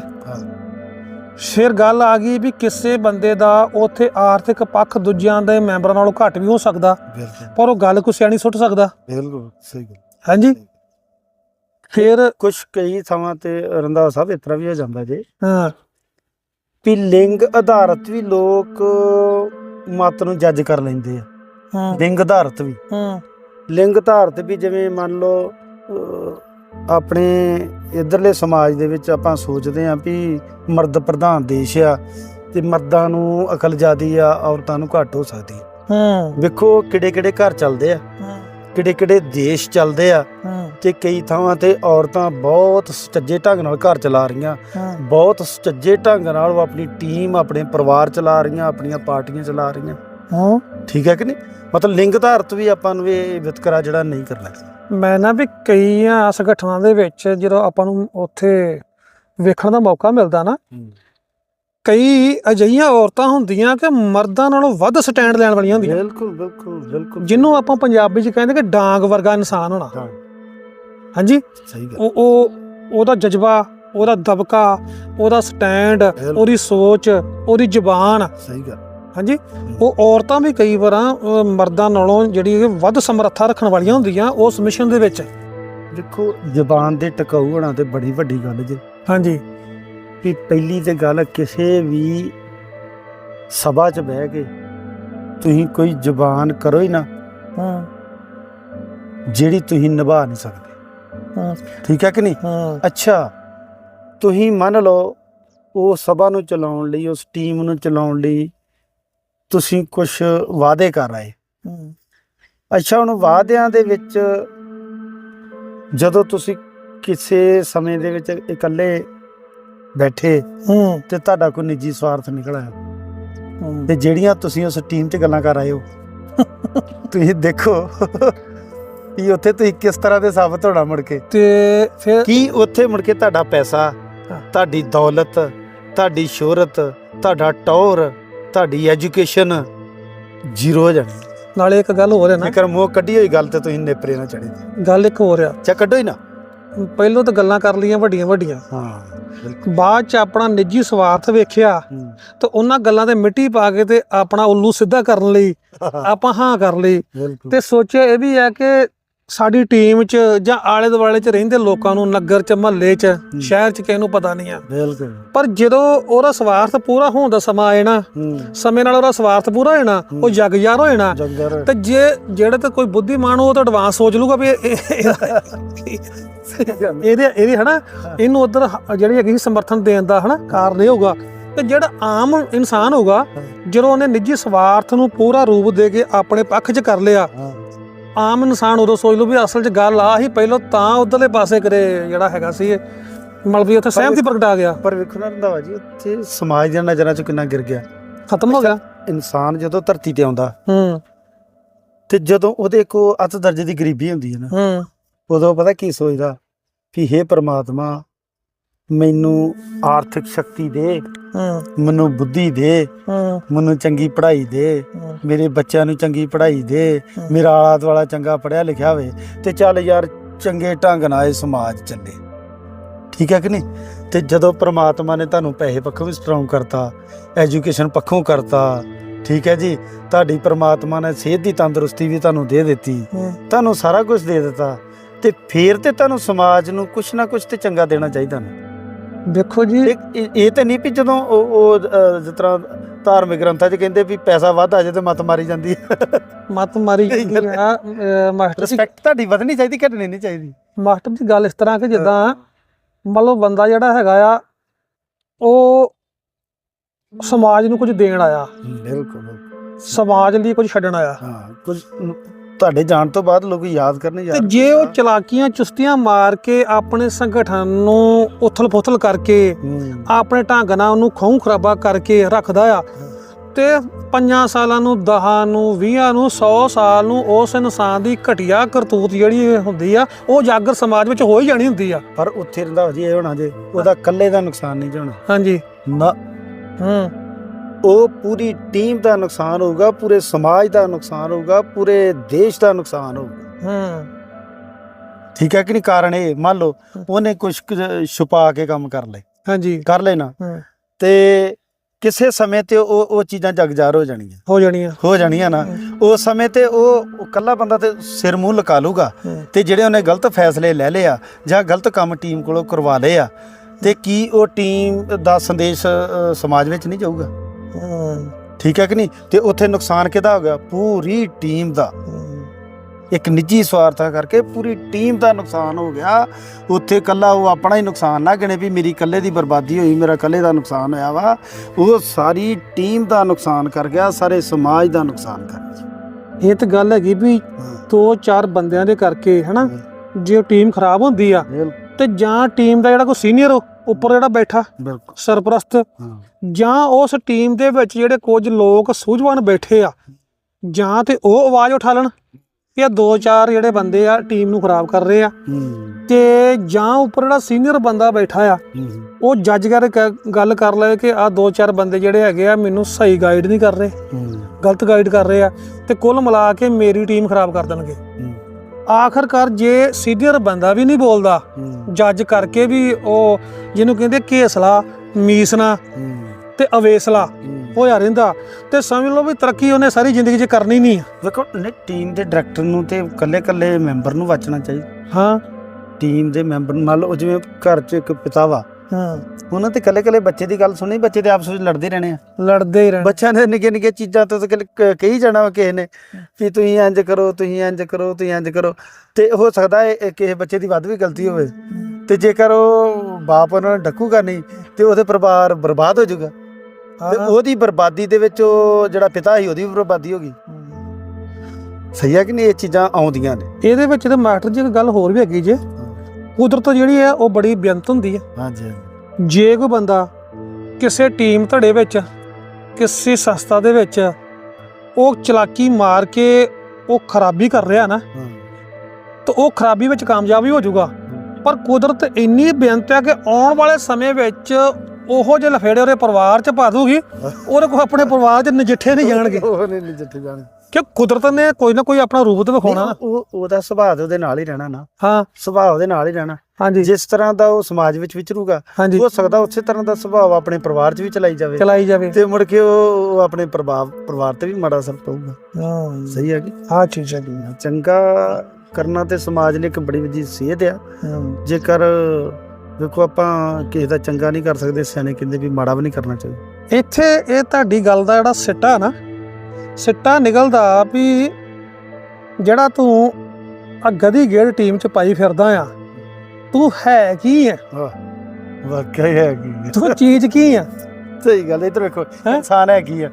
ਫਿਰ ਗੱਲ ਆ ਗਈ ਵੀ ਕਿਸੇ ਬੰਦੇ ਦਾ ਉੱਥੇ ਆਰਥਿਕ ਪੱਖ ਦੂਜਿਆਂ ਦੇ ਮੈਂਬਰਾਂ ਨਾਲੋਂ ਘੱਟ ਵੀ ਹੋ ਸਕਦਾ। ਪਰ ਉਹ ਗੱਲ ਕੋਈ ਸਿਆਣੀ ਸੁੱਟ ਸਕਦਾ। ਬਿਲਕੁਲ ਸਹੀ ਗੱਲ। ਹਾਂਜੀ? ਫਿਰ ਕੁਝ ਕਈ ਥਾਵਾਂ ਤੇ ਰੰਧਾਵਾ ਸਾਹਿਬ ਇਸ ਤਰ੍ਹਾਂ ਵੀ ਹੋ ਜਾਂਦਾ ਜੇ। ਹਾਂ। ਵੀ ਲਿੰਗ ਆਧਾਰਿਤ ਵੀ ਲੋਕ ਮਤ ਨੂੰ ਜੱਜ ਕਰ ਲੈਂਦੇ ਆ। ਹਾਂ। ਲਿੰਗ ਆਧਾਰਿਤ ਵੀ। ਹਾਂ। ਲਿੰਗ ਆਧਾਰਿਤ ਵੀ ਜਿਵੇਂ ਮੰਨ ਲਓ ਆਪਣੇ ਇਧਰਲੇ ਸਮਾਜ ਦੇ ਵਿੱਚ ਆਪਾਂ ਸੋਚਦੇ ਆਂ ਵੀ ਮਰਦ ਪ੍ਰਧਾਨ ਦੇਸ਼ ਆ ਤੇ ਮਰਦਾਂ ਨੂੰ ਅਕਲ ਜ਼ਿਆਦੀ ਆ ਔਰਤਾਂ ਨੂੰ ਘੱਟ ਹੋ ਸਕਦੀ ਹੈ। ਵੇਖੋ ਕਿਹੜੇ ਕਿਹੜੇ ਘਰ ਚੱਲਦੇ ਆ। ਕਿਹੜੇ ਕਿਹੜੇ ਦੇਸ਼ ਚੱਲਦੇ ਆ। ਹਾਂ। ਤੇ ਕਈ ਥਾਵਾਂ ਤੇ ਔਰਤਾਂ ਬਹੁਤ ਸੁਚੱਜੇ ਢੰਗ ਨਾਲ ਘਰ ਚਲਾ ਰਹੀਆਂ। ਬਹੁਤ ਸੁਚੱਜੇ ਢੰਗ ਨਾਲ ਉਹ ਆਪਣੀ ਟੀਮ ਆਪਣੇ ਪਰਿਵਾਰ ਚਲਾ ਰਹੀਆਂ ਆਪਣੀਆਂ ਪਾਰਟੀਆਂ ਚਲਾ ਰਹੀਆਂ। ਹਾਂ। ਠੀਕ ਹੈ ਕਿ ਨਹੀਂ? ਮਤਲਬ ਲਿੰਗ ਧਾਰਤ ਵੀ ਆਪਾਂ ਨੂੰ ਇਹ ਵਿਤਕਰਾ ਜਿਹੜਾ ਨਹੀਂ ਕਰਨਾ ਮੈਂ ਨਾ ਵੀ ਕਈਆਂ ਸੰਗਠਨਾਂ ਦੇ ਵਿੱਚ ਜਦੋਂ ਆਪਾਂ ਨੂੰ ਉੱਥੇ ਵੇਖਣ ਦਾ ਮੌਕਾ ਮਿਲਦਾ ਨਾ ਕਈ ਅਜਿਹੀਆਂ ਔਰਤਾਂ ਹੁੰਦੀਆਂ ਕਿ ਮਰਦਾਂ ਨਾਲੋਂ ਵੱਧ ਸਟੈਂਡ ਲੈਣ ਵਾਲੀਆਂ ਹੁੰਦੀਆਂ। ਬਿਲਕੁਲ ਬਿਲਕੁਲ ਬਿਲਕੁਲ। ਜਿਹਨੂੰ ਆਪਾਂ ਪੰਜਾਬੀ 'ਚ ਕਹਿੰਦੇ ਕਿ ਡਾਂਗ ਵਰਗਾ ਇਨਸਾਨ ਹੋਣਾ। ਹਾਂ, ਹਾਂਜੀ? ਸਹੀ ਗੱਲ। ਉਹ ਉਹ ਉਹਦਾ ਜਜ਼ਬਾ ਉਹਦਾ ਦਬਕਾ ਉਹਦਾ ਸਟੈਂਡ ਉਹਦੀ ਸੋਚ ਉਹਦੀ ਜ਼ੁਬਾਨ। ਸਹੀ ਗੱਲ। ਹਾਂਜੀ? ਉਹ ਔਰਤਾਂ ਵੀ ਕਈ ਵਾਰਾਂ ਮਰਦਾਂ ਨਾਲੋਂ ਜਿਹੜੀ ਵੱਧ ਸਮਰੱਥਾ ਰੱਖਣ ਵਾਲੀਆਂ ਹੁੰਦੀਆਂ ਉਸ ਮਿਸ਼ਨ ਦੇ ਵਿੱਚ। ਦੇਖੋ ਜ਼ਬਾਨ ਦੇ ਟਿਕਾਊ ਹੋਣਾ ਤੇ ਬੜੀ ਵੱਡੀ ਗੱਲ ਜੇ। ਹਾਂਜੀ। ਵੀ ਪਹਿਲੀ ਤੇ ਗੱਲ ਕਿਸੇ ਵੀ ਸਭਾ 'ਚ ਬਹਿ ਕੇ ਤੁਸੀਂ ਕੋਈ ਜ਼ਬਾਨ ਕਰੋ ਹੀ ਨਾ ਹਾਂ। ਜਿਹੜੀ ਤੁਸੀਂ ਨਿਭਾ ਨਹੀਂ ਸਕਦੇ। ਹਾਂ। ਠੀਕ ਹੈ ਕਿ ਨਹੀਂ? ਹਾਂ। ਅੱਛਾ। ਤੁਸੀਂ ਮੰਨ ਲਓ ਉਹ ਸਭਾ ਨੂੰ ਚਲਾਉਣ ਲਈ ਉਸ ਟੀਮ ਨੂੰ ਚਲਾਉਣ ਲਈ ਤੁਸੀਂ ਕੁਝ ਵਾਅਦੇ ਕਰ ਆਏ। ਅੱਛਾ ਹੁਣ ਵਾਅਦਿਆਂ ਦੇ ਵਿੱਚ ਜਦੋਂ ਤੁਸੀਂ ਕਿਸੇ ਸਮੇਂ ਦੇ ਵਿੱਚ ਇਕੱਲੇ ਬੈਠੇ ਤੇ ਤੁਹਾਡਾ ਕੋਈ ਨਿੱਜੀ ਸਵਾਰਥ ਨਿਕਲ ਆਇਆ। ਤੇ ਜਿਹੜੀਆਂ ਤੁਸੀਂ ਉਸ ਟੀਮ 'ਚ ਗੱਲਾਂ ਕਰ ਆਏ ਹੋ? ਤੁਸੀਂ ਦੇਖੋ। ਵੀ ਉੱਥੇ ਤੁਸੀਂ ਕਿਸ ਤਰ੍ਹਾਂ ਦੇ ਸਾਬਤ ਹੋਣਾ ਮੁੜ ਕੇ? ਤੇ ਫਿਰ ਕੀ ਉੱਥੇ ਮੁੜ ਕੇ ਤੁਹਾਡਾ ਪੈਸਾ। ਤੁਹਾਡੀ ਦੌਲਤ ਤੁਹਾਡੀ ਸ਼ੋਹਰਤ ਤੁਹਾਡਾ ਟੌਰ ਤੁਹਾਡੀ ਐਜੂਕੇਸ਼ਨ ਜ਼ੀਰੋ ਹੋ ਜਾਣੀ? ਨਾਲੇ ਇੱਕ ਗੱਲ ਹੋਰ ਹੈ ਨਾ। ਜੇਕਰ ਮੂੰਹ ਕੱਢੀ ਹੋਈ ਗੱਲ ਤੇ ਤੁਸੀਂ ਨੇਪਰੇ ਨਾ ਚੜੇ ਗੱਲ ਇੱਕ ਹੋਰ ਆ। ਚਾ ਕੱਢੋ ਹੀ ਨਾ। ਪਹਿਲੋਂ ਤਾਂ ਗੱਲਾਂ ਕਰ ਲਈਆਂ ਵੱਡੀਆਂ ਵੱਡੀਆਂ। ਹਾਂ ਬਾਅਦ ਚ ਆਪਣਾ ਨਿੱਜੀ ਸਵਾਰਥ ਵੇਖਿਆ। ਤੇ ਉਹਨਾਂ ਗੱਲਾਂ ਤੇ ਮਿੱਟੀ ਪਾ ਕੇ ਤੇ ਆਪਣਾ ਉੱਲੂ ਸਿੱਧਾ ਕਰਨ ਲਈ ਆਪਾਂ ਹਾਂ ਕਰ ਲਈ। ਤੇ ਸੋਚਿਆ ਇਹ ਵੀ ਹੈ ਕਿ ਸਾਡੀ ਟੀਮ 'ਚ ਜਾਂ ਆਲੇ ਦੁਆਲੇ 'ਚ ਰਹਿੰਦੇ ਲੋਕਾਂ ਨੂੰ ਨਗਰ 'ਚ ਮਹੱਲੇ 'ਚ ਸ਼ਹਿਰ 'ਚ ਕਿਸੇ ਨੂੰ ਪਤਾ ਨਹੀਂ ਆ। ਬਿਲਕੁਲ। ਪਰ ਜਦੋਂ ਉਹਦਾ ਸਵਾਰਥ ਪੂਰਾ ਹੋਣ ਦਾ ਸਮਾਂ ਆਏ ਨਾ ਸਮੇਂ ਨਾਲ ਉਹਦਾ ਸਵਾਰਥ ਪੂਰਾ ਹੋ। ਜਾਣਾ ਉਹ ਜਗ ਯਾਰ ਹੋ ਜਾਣਾ ਜੰਗਰ ਤੇ ਜੇ ਜਿਹੜੇ ਤੇ ਕੋਈ ਬੁੱਧੀਮਾਨ ਉਹ ਤਾਂ ਐਡਵਾਂਸ ਸੋਚ ਲੂਗਾ ਵੀ ਇਹ- ਇਹ- ਇਹਦੇ ਇਹਦੇ ਹਨਾ ਇਹਨੂੰ ਉਧਰ ਜਿਹੜੀ ਹੈਗੀ ਸਮਰਥਨ ਦੇਣ ਦਾ ਹਨਾ ਕਾਰਨ ਇਹ ਹੋਊਗਾ। ਤੇ ਜਿਹੜਾ ਆਮ ਇਨਸਾਨ ਹੋਊਗਾ ਜਦੋਂ ਉਹਨੇ ਨਿੱਜੀ ਸਵਾਰਥ ਨੂੰ ਪੂਰਾ ਰੂਪ ਦੇ ਕੇ ਆਪਣੇ ਪੱਖ 'ਚ ਕਰ ਲਿਆ ਆਮ ਇਨਸਾਨ ਉਦੋਂ ਸੋਚ ਲੂ ਵੀ ਅਸਲ 'ਚ ਗੱਲ ਆ ਹੀ ਪਹਿਲਾਂ ਤਾਂ ਉਧਰਲੇ ਪਾਸੇ ਕਰੇ ਜਿਹੜਾ ਹੈਗਾ ਸੀ ਇਹ। ਮਤਲਬ ਵੀ ਉੱਥੇ ਸਹਿਮਤੀ ਪ੍ਰਗਟਾ ਗਿਆ। ਪਰ ਵੇਖੋ ਨਾ ਰੰਧਾਵਾ ਜੀ ਉੱਥੇ ਸਮਾਜ ਦੀਆਂ ਨਜ਼ਰਾਂ 'ਚ ਕਿੰਨਾ ਗਿਰ ਗਿਆ। ਖਤਮ ਹੋ ਗਿਆ। ਇਨਸਾਨ ਜਦੋਂ ਧਰਤੀ ਤੇ ਆਉਂਦਾ ਹੂੰ। ਤੇ ਜਦੋਂ ਉਹਦੇ ਕੋ ਅਤ ਦਰਜੇ ਦੀ ਗਰੀਬੀ ਹੁੰਦੀ ਹੈ ਨਾ ਹੂੰ। ਉਦੋਂ ਪਤਾ ਕੀ ਸੋਚਦਾ ਵੀ ਹੇ ਪ੍ਰਮਾਤਮਾ ਮੈਨੂੰ ਆਰਥਿਕ ਸ਼ਕਤੀ ਦੇ ਮੈਨੂੰ ਬੁੱਧੀ ਦੇ ਮੈਨੂੰ ਚੰਗੀ ਪੜ੍ਹਾਈ ਦੇ ਮੇਰੇ ਬੱਚਿਆਂ ਨੂੰ ਚੰਗੀ ਪੜ੍ਹਾਈ ਦੇ। ਮੇਰਾ ਆਲਾ ਦੁਆਲਾ ਚੰਗਾ ਪੜ੍ਹਿਆ ਲਿਖਿਆ ਹੋਵੇ ਤੇ ਚੱਲ ਯਾਰ ਚੰਗੇ ਢੰਗ ਨਾਲ ਇਹ ਸਮਾਜ ਚੱਲੇ। ਠੀਕ ਹੈ ਕਿ ਨਹੀਂ? ਤੇ ਜਦੋਂ ਪ੍ਰਮਾਤਮਾ ਨੇ ਤੁਹਾਨੂੰ ਪੈਸੇ ਪੱਖੋਂ ਵੀ ਸਟਰੋਂਗ ਕਰਤਾ ਐਜੂਕੇਸ਼ਨ ਪੱਖੋਂ ਕਰਤਾ ਠੀਕ ਹੈ ਜੀ ਤੁਹਾਡੀ ਪ੍ਰਮਾਤਮਾ ਨੇ ਸਿਹਤ ਦੀ ਤੰਦਰੁਸਤੀ ਵੀ ਤੁਹਾਨੂੰ ਦੇ ਦਿੱਤੀ ਤੁਹਾਨੂੰ ਸਾਰਾ ਕੁਝ ਦੇ ਦਿੱਤਾ ਤੇ ਫੇਰ ਤੇ ਤੁਹਾਨੂੰ ਸਮਾਜ ਨੂੰ ਕੁਛ ਨਾ ਕੁਛ ਤੇ ਚੰਗਾ ਦੇਣਾ ਚਾਹੀਦਾ ਨਾ। ਦੇਖੋ ਜੀ। ਇਹ ਇਹ- ਤਾਂ ਨਹੀਂ ਵੀ ਜਦੋਂ ਉਹ ਉਹ, ਅ, ਜਿਸ ਤਰ੍ਹਾਂ ਧਾਰਮਿਕ ਗ੍ਰੰਥਾਂ 'ਚ ਕਹਿੰਦੇ ਵੀ ਪੈਸਾ ਵੱਧ ਆ ਜਾਏ ਤੇ ਮਤ ਮਾਰੀ ਜਾਂਦੀ ਹੈ। ਮਤ ਮਾਰੀ ਸਹੀ ਗੱਲ ਹੈ। ਆ ਅਹ, ਮਾਸਟਰ ਜੀ। ਰਿਸਪੈਕਟ ਤੁਹਾਡੀ ਵਧਣੀ ਚਾਹੀਦੀ ਘਟਣੀ ਨਹੀਂ ਚਾਹੀਦੀ। ਮਾਸਟਰ ਦੀ ਗੱਲ ਇਸ ਤਰ੍ਹਾਂ ਕਿ ਜਿੱਦਾਂ ਮੰਨ ਲਓ ਬੰਦਾ ਜਿਹੜਾ ਹੈਗਾ ਆ ਉਹ ਸਮਾਜ ਨੂੰ ਕੁਝ ਦੇਣ ਆਇਆ। ਬਿਲਕੁਲ। ਸਮਾਜ ਲਈ ਕੁਝ ਛੱਡਣ ਆਇਆ। ਹਾਂ ਕੁਝ ਤੁਹਾਡੇ ਜਾਣ ਤੋਂ ਬਾਅਦ ਲੋਕ ਯਾਦ ਕਰਨੇ ਤੇ ਯਾਰ ਜੇ ਉਹ ਚਲਾਕੀਆਂ ਚੁਸਤੀਆਂ ਮਾਰ ਕੇ ਆਪਣੇ ਸੰਗਠਨ ਨੂੰ ਉਥਲ-ਪੁਥਲ ਕਰਕੇ ਆਪਣੇ ਢੰਗ ਨਾਲ ਉਹਨੂੰ ਖੂਹ ਖਰਾਬਾ ਕਰਕੇ ਰੱਖਦਾ ਆ ਤੇ ਪੰਜਾਂ ਸਾਲਾਂ ਨੂੰ 10 ਨੂੰ 20 ਨੂੰ 100 ਸਾਲ ਨੂੰ ਉਸ ਇਨਸਾਨ ਦੀ ਘਟੀਆ ਕਰਤੂਤ ਜਿਹੜੀ ਹੁੰਦੀ ਆ ਉਹ ਜਾਗਰ ਸਮਾਜ ਵਿੱਚ ਹੋ ਹੀ ਜਾਣੀ ਹੁੰਦੀ ਆ। ਪਰ ਉੱਥੇ ਰੰਧਾਵਾ ਜੀ ਇਹ ਹੋਣਾ ਜੇ ਉਹਦਾ ਇਕੱਲੇ ਦਾ ਨੁਕਸਾਨ ਨਹੀਂ ਜੇ ਹੋਣਾ। ਹਾਂਜੀ। ਨਾ। ਹੂੰ। ਉਹ ਪੂਰੀ ਟੀਮ ਦਾ ਨੁਕਸਾਨ ਹੋਊਗਾ ਪੂਰੇ ਸਮਾਜ ਦਾ ਨੁਕਸਾਨ ਹੋਊਗਾ ਪੂਰੇ ਦੇਸ਼ ਦਾ ਨੁਕਸਾਨ ਹੋਊਗਾ। ਹੂੰ। ਠੀਕ ਹੈ ਕਿ ਨਹੀਂ? ਕਾਰਨ ਇਹ ਮੰਨ ਲਓ ਉਹਨੇ ਕੁਝ ਛੁਪਾ ਕੇ ਕੰਮ ਕਰ ਲਏ। ਹਾਂਜੀ। ਕਰ ਲੈਣਾ ਤੇ ਕਿਸੇ ਸਮੇਂ ਤੇ ਉਹ ਉਹ ਚੀਜ਼ਾਂ ਜਗਜਾਰ ਹੋ ਜਾਣੀਆਂ। ਹੋ ਜਾਣੀ ਆ ਹੋ ਜਾਣੀਆਂ ਨਾ। ਉਸ ਸਮੇਂ ਤੇ ਉਹ ਇਕੱਲਾ ਬੰਦਾ ਤੇ ਸਿਰ ਮੂੰਹ ਲੁਕਾ ਲੂਗਾ ਹੂੰ। ਤੇ ਜਿਹੜੇ ਉਹਨੇ ਗਲਤ ਫੈਸਲੇ ਲੈ ਲਏ ਆ ਜਾਂ ਗਲਤ ਕੰਮ ਟੀਮ ਕੋਲੋਂ ਕਰਵਾ ਲਏ ਆ ਤੇ ਕੀ ਉਹ ਟੀਮ ਦਾ ਸੰਦੇਸ਼ ਸਮਾਜ ਵਿੱਚ ਨਹੀਂ ਜਾਊਗਾ? ਠੀਕ ਹੈ ਕਿ ਨਹੀਂ? ਤੇ ਉੱਥੇ ਨੁਕਸਾਨ ਕਿਹਦਾ ਹੋ ਗਿਆ? ਪੂਰੀ ਟੀਮ ਦਾ। ਇੱਕ ਨਿੱਜੀ ਸਵਾਰਥਾ ਕਰਕੇ ਪੂਰੀ ਟੀਮ ਦਾ ਨੁਕਸਾਨ ਹੋ ਗਿਆ। ਉੱਥੇ ਕੱਲਾ ਉਹ ਆਪਣਾ ਹੀ ਨੁਕਸਾਨ ਨਾ ਗਿਣੇ ਵੀ ਮੇਰੀ ਇਕੱਲੇ ਦੀ ਬਰਬਾਦੀ ਹੋਈ ਮੇਰਾ ਇਕੱਲੇ ਦਾ ਨੁਕਸਾਨ ਹੋਇਆ ਵਾ। ਉਹ ਸਾਰੀ ਟੀਮ ਦਾ ਨੁਕਸਾਨ ਕਰ ਗਿਆ ਸਾਰੇ ਸਮਾਜ ਦਾ ਨੁਕਸਾਨ ਕਰ ਗਿਆ। ਇਹ ਤਾਂ ਗੱਲ ਹੈਗੀ ਵੀ ਦੋ ਚਾਰ ਬੰਦਿਆਂ ਦੇ ਕਰਕੇ ਹਨਾ? ਜੇ ਉਹ ਟੀਮ ਖਰਾਬ ਹੁੰਦੀ ਆ ਤੇ ਜਾਂ ਟੀਮ ਦਾ ਜਿਹੜਾ ਕੋਈ ਸੀਨੀਅਰ ਉੱਪਰ ਜਿਹੜਾ ਬੈਠਾ ਬਿਲਕੁਲ। ਸਰਪ੍ਰਸਤ। ਜਾਂ ਉਸ ਟੀਮ ਦੇ ਵਿੱਚ ਜਿਹੜੇ ਕੁਝ ਲੋਕ ਸੂਝਵਾਨ ਬੈਠੇ ਆ ਜਾਂ ਤੇ ਉਹ ਆਵਾਜ਼ ਉਠਾ ਲੈਣ ਕਿ ਇਹ ਦੋ ਚਾਰ ਜਿਹੜੇ ਬੰਦੇ ਆ ਟੀਮ ਨੂੰ ਖਰਾਬ ਕਰ ਰਹੇ ਆ। ਤੇ ਜਾਂ ਉੱਪਰ ਜਿਹੜਾ ਸੀਨੀਅਰ ਬੰਦਾ ਬੈਠਾ ਆ ਉਹ ਜੱਜ ਕਰਕੇ ਗੱਲ ਕਰ ਲਏ ਕਿ ਆ ਦੋ ਚਾਰ ਬੰਦੇ ਜਿਹੜੇ ਹੈਗੇ ਆ ਮੈਨੂੰ ਸਹੀ ਗਾਈਡ ਨਹੀਂ ਕਰ ਰਹੇ ਗਲਤ ਗਾਈਡ ਕਰ ਰਹੇ ਆ ਤੇ ਕੁੱਲ ਮਿਲਾ ਕੇ ਮੇਰੀ ਟੀਮ ਖਰਾਬ ਕਰ ਦੇਣਗੇ। ਆਖਰਕਾਰ ਜੇ ਸੀਨੀਅਰ ਬੰਦਾ ਵੀ ਨਹੀਂ ਬੋਲਦਾ ਜੱਜ ਕਰਕੇ ਵੀ ਉਹ ਜਿਹਨੂੰ ਕਹਿੰਦੇ ਘੇਸਲਾ ਮੀਸਣਾ ਹੂੰ। ਤੇ ਅਵੇਸਲਾ ਹੋਇਆ ਰਹਿੰਦਾ ਤੇ ਸਮਝ ਲਓ ਵੀ ਤਰੱਕੀ ਉਹਨੇ ਸਾਰੀ ਜ਼ਿੰਦਗੀ 'ਚ ਕਰਨੀ ਨਹੀਂ। ਵੇਖੋ ਨੇ ਟੀਮ ਦੇ ਡਾਇਰੈਕਟਰ ਨੂੰ ਤੇ ਇਕੱਲੇ ਇਕੱਲੇ ਮੈਂਬਰ ਨੂੰ ਵਾਚਣਾ ਚਾਹੀਦਾ। ਹਾਂ। ਟੀਮ ਦੇ ਮੈਂਬਰ ਮੰਨ ਲਓ ਜਿਵੇਂ ਘਰ 'ਚ ਇੱਕ ਪਿਤਾ ਵਾ ਹਾਂ। ਉਹਨਾਂ ਤੇ ਇਕੱਲੇ ਇਕੱਲੇ ਬੱਚੇ ਦੀ ਗੱਲ ਸੁਣੀ ਬੱਚੇ ਤੇ ਆਪਸ ਵਿੱਚ ਲੜਦੇ ਰਹਿਣੇ ਆ। ਲੜਦੇ ਹੀ ਰਹਿਣ। ਬੱਚਿਆਂ ਦੇ ਨਿੱਕੇ ਨਿੱਕੇ ਚੀਜ਼ਾਂ ਤੋਂ ਤਾਂ ਕ- ਕਹੀ ਜਾਣਾ ਵਾ ਕਿਸੇ ਨੇ ਵੀ ਤੁਸੀਂ ਇੰਜ ਕਰੋ ਤੁਸੀਂ ਇੰਜ ਕਰੋ ਤੁਸੀਂ ਇੰਜ ਕਰੋ। ਤੇ ਹੋ ਸਕਦਾ ਹੈ ਇਹ ਕਿਸੇ ਬੱਚੇ ਦੀ ਵੱਧ ਵੀ ਗਲਤੀ ਹੋਵੇ। ਤੇ ਜੇਕਰ ਉਹ ਬਾਪ ਉਹਨਾਂ ਨੂੰ ਡੱਕੂਗਾ ਨਹੀਂ ਤੇ ਉਹਦੇ ਪਰਿਵਾਰ ਬਰਬਾਦ ਹੋ ਜਾਊਗਾ। ਤੇ ਹਾਂ। ਉਹਦੀ ਬਰਬਾਦੀ ਦੇ ਵਿੱਚ ਉਹ ਜਿਹੜਾ ਪਿਤਾ ਸੀ ਉਹਦੀ ਵੀ ਬਰਬਾਦੀ ਹੋ ਗਈ। ਸਹੀ ਹੈ ਕਿ ਨਹੀਂ? ਇਹ ਚੀਜ਼ਾਂ ਆਉਂਦੀਆਂ ਨੇ। ਇਹਦੇ ਵਿੱਚ ਤੇ ਮਾਸਟਰ ਜੀ ਇੱਕ ਗੱਲ ਹੋਰ ਵੀ ਹੈਗੀ ਜੇ। ਕੁਦਰਤ ਜਿਹੜੀ ਹੈ ਉਹ ਬੜੀ ਬੇਅੰਤ ਹੁੰਦੀ ਹੈ। ਹਾਂਜੀ ਜੇ ਕੋਈ ਬੰਦਾ ਕਿਸੇ ਟੀਮ ਧੜੇ ਵਿੱਚ ਕਿਸੇ ਸੰਸਥਾ ਦੇ ਵਿੱਚ ਉਹ ਚਲਾਕੀ ਮਾਰ ਕੇ ਉਹ ਖਰਾਬੀ ਕਰ ਰਿਹਾ ਨਾ ਤਾਂ ਉਹ ਖਰਾਬੀ ਵਿੱਚ ਕਾਮਯਾਬ ਹੀ ਹੋ ਜਾਊਗਾ। ਪਰ ਕੁਦਰਤ ਇੰਨੀ ਬੇਅੰਤ ਹੈ ਕਿ ਆਉਣ ਵਾਲੇ ਸਮੇਂ ਵਿੱਚ ਉਹੋ ਜਿਹੇ ਲਫੇੜੇ ਉਹਦੇ ਪਰਿਵਾਰ 'ਚ ਪਾ ਦੂਗੀ ਉਹਦੇ ਕੋਲ ਆਪਣੇ ਪਰਿਵਾਰ 'ਚ ਨਜਿੱਠੇ ਨਹੀਂ ਜਾਣਗੇ। ਉਹ ਨਹੀਂ ਨਜਿੱਠੇ ਜਾਣ ਕਿ ਕੁਦਰਤ ਨੇ ਕੋਈ ਨਾ ਕੋਈ ਆਪਣਾ ਰੂਪ ਤੇ ਵਿਖਾਉਣਾ ਨਾ। ਉਹ ਉਹਦਾ ਸੁਭਾਅ ਤੇ ਉਹਦੇ ਨਾਲ ਹੀ ਰਹਿਣਾ ਨਾ। ਹਾਂ। ਸੁਭਾਅ ਉਹਦੇ ਨਾਲ ਹੀ ਰਹਿਣਾ। ਹਾਂਜੀ। ਜਿਸ ਤਰ੍ਹਾਂ ਦਾ ਉਹ ਸਮਾਜ ਵਿੱਚ ਵਿਚਰੂਗਾ ਹੋ ਸਕਦਾ ਉਸੇ ਤਰ੍ਹਾਂ ਦਾ ਸੁਭਾਅ ਆਪਣੇ ਪਰਿਵਾਰ 'ਚ ਵੀ ਚਲਾਈ ਜਾਵੇ। ਚਲਾਈ ਜਾਵੇ। ਤੇ ਮੁੜ ਕੇ ਉਹ ਆਪਣੇ ਪ੍ਰਭਾਵ ਪਰਿਵਾਰ ਤੇ ਵੀ ਮਾੜਾ ਅਸਰ ਪਊਗਾ। ਹਾਂ। ਸਹੀ ਹੈ ਕਿ? ਆ ਚੀਜ਼ ਹੈ ਚੰਗਾ ਕਰਨਾ ਤੇ ਸਮਾਜ ਲਈ ਇੱਕ ਬੜੀ ਵਧੀਆ ਸੇਧ ਆ। ਹਾਂ। ਜੇਕਰ ਵੇਖੋ ਆਪਾਂ ਕਿਸੇ ਦਾ ਚੰਗਾ ਨਹੀਂ ਕਰ ਸਕਦੇ ਸਿਆਣੇ ਕਹਿੰਦੇ ਵੀ ਮਾੜਾ ਵੀ ਨਹੀਂ ਕਰਨਾ ਚਾਹੀਦਾ। ਇੱਥੇ ਇਹ ਤੁਹਾਡੀ ਗੱਲ ਦਾ ਜਿਹੜਾ ਸਿੱਟਾ ਨਾ ਸਿੱਟਾ ਨਿਕਲਦਾ ਵੀ ਜਿਹੜਾ ਤੂੰ ਆ ਗਦੀ ਗੇੜ ਟੀਮ ਚ ਪਾਈ ਫਿਰਦਾ ਆ ਤੂੰ ਹੈ ਕੀ ਹੈ ਵਾਕਿਆ ਹੀ ਹੈ ਕੀ ਤੂੰ ਚੀਜ਼ ਕੀ ਆ? ਸਹੀ ਗੱਲ ਇਧਰ ਵੇਖੋ? ਇਨਸਾਨ ਹੈ ਕੀ ਆ।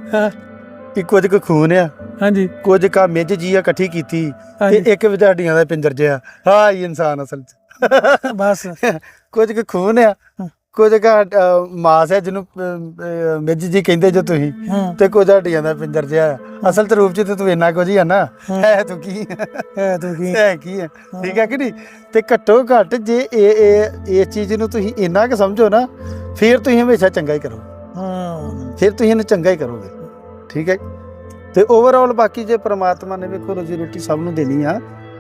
ਕਿ ਕੁਝ ਕੁ ਖੂਨ ਆ ਹਾਂਜੀ। ਕੁਝ ਕਾ ਮਿੱਝ ਜੀ ਆ ਇਕੱਠੀ ਕੀਤੀ ਤੇ ਇੱਕ ਵਿਦਿਆਰਥੀਆਂ ਦਾ ਪਿੰਜਰ ਜਿਆ ਹਾਂ ਹੀ ਇਨਸਾਨ ਅਸਲ ਚ। ਬਸ। ਕੁਝ ਕੁ ਖੂਨ ਆ ਹਾਂ। ਕੁਝ ਕਾ ਅ, ਮਾਸ ਹੈ ਜਿਹਨੂੰ ਅ, ਅ, ਮਿੱਝ ਜੀ ਕਹਿੰਦੇ ਜੋ ਤੁਸੀਂ ਹਾਂ। ਤੇ ਕੁਝ ਹੱਡੀਆਂ ਦਾ ਪਿੰਜਰ ਜਿਆ ਆ। ਅਸਲ ਤੇ ਰੂਪ ਚ ਤੇ ਤੂੰ ਇੰਨਾ ਕੁਝ ਹੀ ਆ ਨਾ ਹਾਂ। ਹੈ ਤੂੰ ਕੀ? ਹੈ ਤੂੰ ਕੀ? ਹੈ ਕੀ ਹੈ? ਠੀਕ ਹੈ ਕਿ ਨਹੀਂ? ਤੇ ਘੱਟੋ ਘੱਟ ਜੇ ਇਹ ਇਹ ਇਸ ਚੀਜ਼ ਨੂੰ ਤੁਸੀਂ ਇੰਨਾ ਕਿ ਸਮਝੋ ਨਾ ਫਿਰ ਤੁਸੀਂ ਹਮੇਸ਼ਾ ਚੰਗਾ ਹੀ ਕਰੋ ਹਾਂ। ਫਿਰ ਤੁਸੀਂ ਇਹਨੂੰ ਚੰਗਾ ਹੀ ਕਰੋਗੇ। ਠੀਕ ਹੈ? ਤੇ ਓਵਰਆਲ ਬਾਕੀ ਜੇ ਪ੍ਰਮਾਤਮਾ ਨੇ ਵੇਖੋ ਰੋਜੀ ਰੋਟੀ ਸਭ ਨੂੰ ਦੇਣੀ ਆ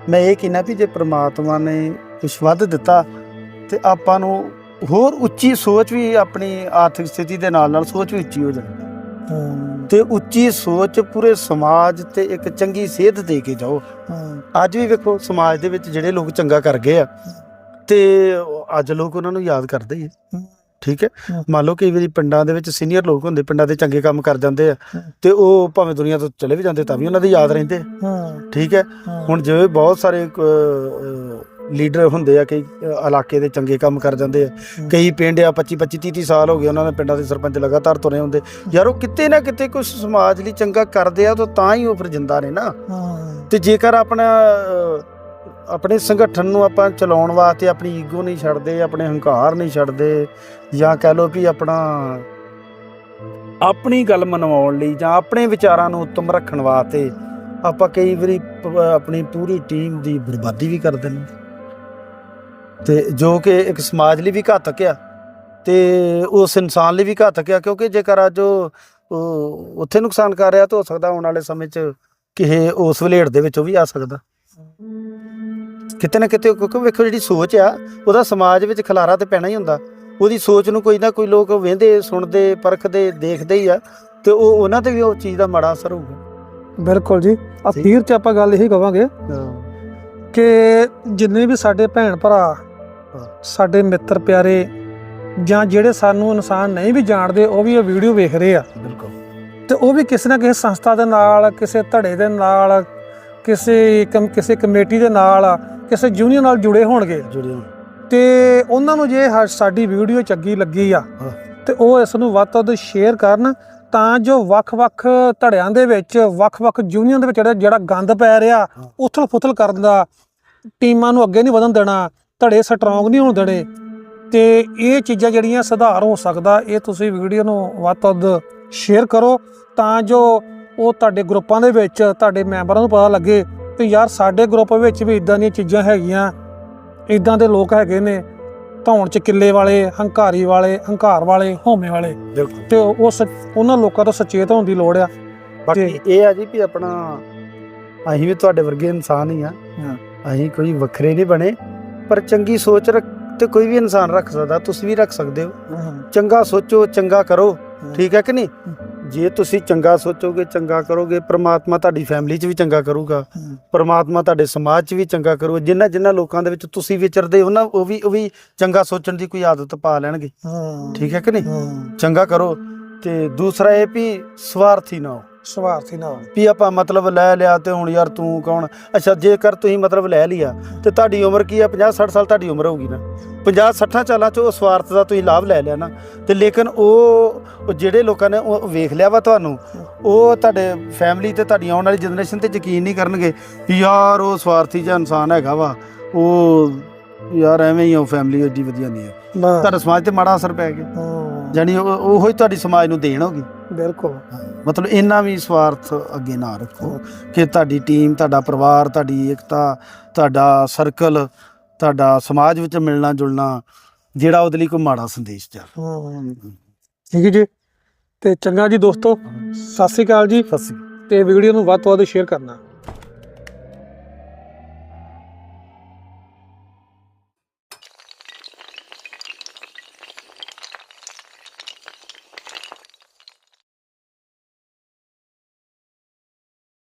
ਮੈਂ ਇਹ ਕਹਿਣਾ ਵੀ ਜੇ ਪ੍ਰਮਾਤਮਾ ਨੇ ਕੁਛ ਵੱਧ ਦਿੱਤਾ ਤੇ ਆਪਾਂ ਨੂੰ ਹੋਰ ਉੱਚੀ ਸੋਚ ਵੀ ਆਪਣੀ ਆਰਥਿਕ ਸਥਿਤੀ ਦੇ ਨਾਲ ਨਾਲ ਸੋਚ ਵੀ ਉੱਚੀ ਹੋ ਹਾਂ। ਤੇ ਉੱਚੀ ਸੋਚ ਪੂਰੇ ਸਮਾਜ ਤੇ ਇੱਕ ਚੰਗੀ ਸੇਧ ਦੇ ਕੇ ਜਾਓ। ਅੱਜ ਵੀ ਵੇਖੋ ਸਮਾਜ ਦੇ ਵਿੱਚ ਜਿਹੜੇ ਲੋਕ ਚੰਗਾ ਕਰ ਗਏ ਆ ਤੇ ਅੱਜ ਲੋਕ ਉਹਨਾਂ ਨੂੰ ਯਾਦ ਕਰਦੇ ਹੀ। ਠੀਕ ਹੈ। ਮੰਨ ਲਓ ਕਈ ਵਾਰੀ ਪਿੰਡਾਂ ਦੇ ਵਿੱਚ ਸੀਨੀਅਰ ਲੋਕ ਹੁੰਦੇ ਪਿੰਡਾਂ ਦੇ ਚੰਗੇ ਕੰਮ ਕਰ ਜਾਂਦੇ ਆ। ਤੇ ਉਹ ਭਾਵੇਂ ਦੁਨੀਆ ਤੋਂ ਚਲੇ ਵੀ ਜਾਂਦੇ ਤਾਂ ਵੀ ਉਹਨਾਂ ਦੇ ਯਾਦ ਰਹਿੰਦੇ। ਠੀਕ ਹੈ? ਹੁਣ ਜਿਵੇਂ ਬਹੁਤ ਸਾਰੇ ਲੀਡਰ ਹੁੰਦੇ ਆ ਕਈ ਅ, ਇਲਾਕੇ ਦੇ ਚੰਗੇ ਕੰਮ ਕਰ ਜਾਂਦੇ ਆ। ਕਈ ਪਿੰਡ ਆ 25 25 30 ਸਾਲ ਹੋ ਗਏ ਉਹਨਾਂ ਦੇ ਪਿੰਡਾਂ ਦੇ ਸਰਪੰਚ ਲਗਾਤਾਰ ਤੁਰੇ ਹੁੰਦੇ। ਯਾਰ ਉਹ ਕਿਤੇ ਨਾ ਕਿਤੇ ਕੁਝ ਸਮਾਜ ਲਈ ਚੰਗਾ ਕਰਦੇ ਆ ਤਾਂ ਤਾਂ ਹੀ ਉਹ ਫਿਰ ਜਿੰਦਾ ਨੇ ਨਾ। ਹਾਂ। ਤੇ ਜੇਕਰ ਆਪਣਾ ਆਪਣੇ ਸੰਗਠਨ ਨੂੰ ਆਪਾਂ ਚਲਾਉਣ ਵਾਸਤੇ ਆਪਣੀ ਈਗੋ ਨਹੀਂ ਛੱਡਦੇ ਆਪਣੇ ਹੰਕਾਰ ਨਹੀਂ ਛੱਡਦੇ ਜਾਂ ਕਹਿ ਲਓ ਵੀ ਆਪਣਾ ਆਪਣੀ ਗੱਲ ਮਨਵਾਉਣ ਲਈ ਜਾਂ ਆਪਣੇ ਵਿਚਾਰਾਂ ਨੂੰ ਉੱਤਮ ਰੱਖਣ ਵਾਸਤੇ ਆਪਾਂ ਕਈ ਵਾਰੀ ਪ- ਆਪਣੀ ਪੂਰੀ ਟੀਮ ਦੀ ਬਰਬਾਦੀ ਵੀ ਕਰ ਦਿੰਦੇ। ਤੇ ਜੋ ਕਿ ਇੱਕ ਸਮਾਜ ਲਈ ਵੀ ਘਾਤਕ ਆ ਤੇ ਉਸ ਇਨਸਾਨ ਲਈ ਵੀ ਘਾਤਕ ਆ ਕਿਉਂਕਿ ਜੇਕਰ ਅੱਜ ਉਹ ਉੱਥੇ ਨੁਕਸਾਨ ਕਰ ਰਿਹਾ ਤਾਂ ਹੋ ਸਕਦਾ ਆਉਣ ਵਾਲੇ ਸਮੇਂ 'ਚ ਕਿਸੇ ਉਸ ਵਲੇੜ ਦੇ ਵਿੱਚ ਉਹ ਵੀ ਆ ਸਕਦਾ। ਕਿਤੇ ਨਾ ਕਿਤੇ ਕਿਉਂਕਿ ਵੇਖੋ ਜਿਹੜੀ ਸੋਚ ਆ ਉਹਦਾ ਸਮਾਜ ਵਿੱਚ ਖਲਾਰਾ ਤੇ ਪੈਣਾ ਹੀ ਹੁੰਦਾ। ਉਹਦੀ ਸੋਚ ਨੂੰ ਕੋਈ ਨਾ ਕੋਈ ਲੋਕ ਵੇਂਦੇ ਸੁਣਦੇ ਪਰਖਦੇ ਦੇਖਦੇ ਹੀ ਆ ਤੇ ਉਹ ਉਹਨਾਂ ਤੇ ਵੀ ਉਹ ਚੀਜ਼ ਦਾ ਮਾੜਾ ਅਸਰ ਹੋਊਗਾ। ਬਿਲਕੁਲ ਜੀ। ਅਖੀਰ ਚ ਆਪਾਂ ਗੱਲ ਇਹੀ ਕਵਾਂਗੇ ਕਿ ਜਿੰਨੇ ਵੀ ਸਾਡੇ ਭੈਣ ਭਰਾ। ਸਾਡੇ ਮਿੱਤਰ ਪਿਆਰੇ ਜਾਂ ਜਿਹੜੇ ਸਾਨੂੰ ਇਨਸਾਨ ਨਹੀਂ ਵੀ ਜਾਣਦੇ ਉਹ ਵੀ ਇਹ ਵੀਡੀਓ ਵੇਖ ਰਹੇ ਆ ਬਿਲਕੁਲ ਤੇ ਉਹ ਵੀ ਕਿਸੇ ਨਾ ਕਿਸੇ ਸੰਸਥਾ ਦੇ ਨਾਲ ਕਿਸੇ ਧੜੇ ਦੇ ਨਾਲ ਕਿਸੇ ਕਮ- ਕਿਸੇ ਕਮੇਟੀ ਦੇ ਨਾਲ ਕਿਸੇ ਯੂਨੀਅਨ ਨਾਲ ਜੁੜੇ ਹੋਣਗੇ ਜੁੜੇ ਹੋਣ। ਤੇ ਉਹਨਾਂ ਨੂੰ ਜੇ ਸਾਡੀ ਵੀਡੀਓ ਚੰਗੀ ਲੱਗੀ ਆ। ਤੇ ਉਹ ਇਸ ਨੂੰ ਵੱਧ ਤੋਂ ਵੱਧ ਸ਼ੇਅਰ ਕਰਨ ਤਾਂ ਜੋ ਵੱਖ-ਵੱਖ ਧੜਿਆਂ ਦੇ ਵਿੱਚ ਵੱਖ-ਵੱਖ ਯੂਨੀਅਨ ਦੇ ਵਿੱਚ ਜਿਹੜਾ ਗੰਦ ਪੈ ਰਿਹਾ। ਉਥਲ-ਫੁਥਲ ਕਰਨ ਦਾ ਟੀਮਾਂ ਨੂੰ ਅੱਗੇ ਨਹੀਂ ਵਧਣ ਦੇਣਾ ਧੜੇ ਸਟਰੋਂਗ ਨਹੀਂ ਹੋਣ ਦੇਣੇ। ਤੇ ਇਹ ਚੀਜ਼ਾਂ ਜਿਹੜੀਆਂ ਸੁਧਾਰ ਹੋ ਸਕਦਾ ਇਹ ਤੁਸੀਂ ਵੀਡੀਓ ਨੂੰ ਵੱਧ ਤੋਂ ਵੱਧ ਸ਼ੇਅਰ ਕਰੋ ਤਾਂ ਜੋ ਉਹ ਤੁਹਾਡੇ ਗਰੁੱਪਾਂ ਦੇ ਵਿੱਚ ਤੁਹਾਡੇ ਮੈਂਬਰਾਂ ਨੂੰ ਪਤਾ ਲੱਗੇ ਕਿ ਯਾਰ ਸਾਡੇ ਗਰੁੱਪ ਵਿੱਚ ਵੀ ਇਦਾਂ ਦੀਆਂ ਚੀਜ਼ਾਂ ਹੈਗੀਆਂ ਇਦਾਂ ਦੇ ਲੋਕ ਹੈਗੇ ਨੇ ਧੌਣ ਚ ਕਿੱਲੇ ਵਾਲੇ ਹੰਕਾਰੀ ਵਾਲੇ ਹੰਕਾਰ ਵਾਲੇ ਹਉਮੈ ਵਾਲੇ। ਤੇ ਉਸ ਉਹਨਾਂ ਲੋਕਾਂ ਤੋਂ ਸੁਚੇਤ ਹੋਣ ਦੀ ਲੋੜ ਆ। ਬਾਕੀ ਇਹ ਆ ਜੀ ਵੀ ਆਪਣਾ ਅਸੀਂ ਵੀ ਤੁਹਾਡੇ ਵਰਗੇ ਇਨਸਾਨ ਹੀ ਆ। ਹਾਂ। ਅਸੀਂ ਕੋਈ ਵੱਖਰੇ ਨਹੀਂ ਬਣੇ ਪਰ ਚੰਗੀ ਸੋਚ ਰੱਖ ਤੇ ਕੋਈ ਵੀ ਇਨਸਾਨ ਰੱਖ ਸਕਦਾ ਤੁਸੀਂ ਵੀ ਰੱਖ ਸਕਦੇ ਹੋ। ਚੰਗਾ ਸੋਚੋ ਚੰਗਾ ਕਰੋ ਠੀਕ ਹੈ ਕਿ ਨਹੀਂ? ਜੇ ਤੁਸੀਂ ਚੰਗਾ ਸੋਚੋਗੇ ਚੰਗਾ ਕਰੋਗੇ ਪ੍ਰਮਾਤਮਾ ਤੁਹਾਡੀ ਫੈਮਿਲੀ 'ਚ ਵੀ ਚੰਗਾ ਕਰੂਗਾ। ਪ੍ਰਮਾਤਮਾ ਤੁਹਾਡੇ ਸਮਾਜ 'ਚ ਵੀ ਚੰਗਾ ਕਰੂਗਾ। ਜਿਨ੍ਹਾਂ ਜਿਨ੍ਹਾਂ ਲੋਕਾਂ ਦੇ ਵਿੱਚ ਤੁਸੀਂ ਵਿਚਰਦੇ ਹੋ ਨਾ ਉਹ ਵੀ ਉਹ ਵੀ ਚੰਗਾ ਸੋਚਣ ਦੀ ਕੋਈ ਆਦਤ ਪਾ ਲੈਣਗੇ। ਠੀਕ ਹੈ ਕਿ ਨਹੀਂ? ਚੰਗਾ ਕਰੋ ਤੇ ਦੂਸਰਾ ਇਹ ਵੀ ਸਵਾਰਥੀ ਨਾ ਹੋ। ਸਵਾਰਥੀ ਨਾ। ਵੀ ਆਪਾਂ ਮਤਲਬ ਲੈ ਲਿਆ ਤੇ ਹੁਣ ਯਾਰ ਤੂੰ ਕੌਣ? ਅੱਛਾ ਜੇਕਰ ਤੁਸੀਂ ਮਤਲਬ ਲੈ ਲਿਆ ਤੇ ਤੁਹਾਡੀ ਉਮਰ ਕੀ ਆ? 50 60 ਸਾਲ ਤੁਹਾਡੀ ਉਮਰ ਹੋਊਗੀ ਨਾ। 50 60 ਸਾਲਾਂ ਚ ਉਹ ਸਵਾਰਥ ਦਾ ਤੁਸੀਂ ਲਾਭ ਲੈ ਲਿਆ ਨਾ। ਤੇ ਲੇਕਿਨ ਉਹ ਜਿਹੜੇ ਲੋਕਾਂ ਨੇ ਉਹ ਵੇਖ ਲਿਆ ਵਾ ਤੁਹਾਨੂੰ ਉਹ ਤੁਹਾਡੇ ਫੈਮਿਲੀ ਤੇ ਤੁਹਾਡੀ ਆਉਣ ਵਾਲੀ ਜਨਰੇਸ਼ਨ ਤੇ ਯਕੀਨ ਨਹੀਂ ਕਰਨਗੇ ਵੀ ਯਾਰ ਉਹ ਸਵਾਰਥੀ ਜਿਹਾ ਇਨਸਾਨ ਹੈਗਾ ਵਾ। ਉਹ ਯਾਰ ਐਵੇਂ ਹੀ ਉਹ ਫੈਮਿਲੀ ਏਡੀ ਵਧੀਆ ਨਹੀਂ ਹੈ ਤੁਹਾਡੇ ਸਮਾਜ ਤੇ ਮਾੜਾ ਅਸਰ ਪੈ ਗਿਆ। ਹਾਂ। ਜਾਨੀ ਉਹ ਹੀ ਤੁਹਾਡੀ ਸਮਾਜ ਨੂੰ ਦੇਣ ਹੋਗੀ। ਬਿਲਕੁਲ। ਮਤਲਬ ਇੰਨਾ ਵੀ ਸਵਾਰਥ ਅੱਗੇ ਨਾ ਰੱਖੋ ਕਿ ਤੁਹਾਡੀ ਟੀਮ ਤੁਹਾਡਾ ਪਰਿਵਾਰ ਤੁਹਾਡੀ ਏਕਤਾ ਤੁਹਾਡਾ ਸਰਕਲ ਤੁਹਾਡਾ ਸਮਾਜ ਵਿੱਚ ਮਿਲਣਾ ਜੁਲਣਾ ਜਿਹੜਾ ਉਹਦੇ ਲਈ ਕੋਈ ਮਾੜਾ ਸੰਦੇਸ਼ ਜਾ ਠੀਕ ਹੈ ਜੀ। ਤੇ ਚੰਗਾ ਜੀ ਦੋਸਤੋ ਸਤਿ ਸ੍ਰੀ ਅਕਾਲ ਜੀ। ਫਸੀ ਤੇ ਵੀਡੀਓ ਨੂੰ ਵੱਧ ਤੋਂ ਵੱਧ ਸ਼ੇਅਰ ਕਰਨਾ।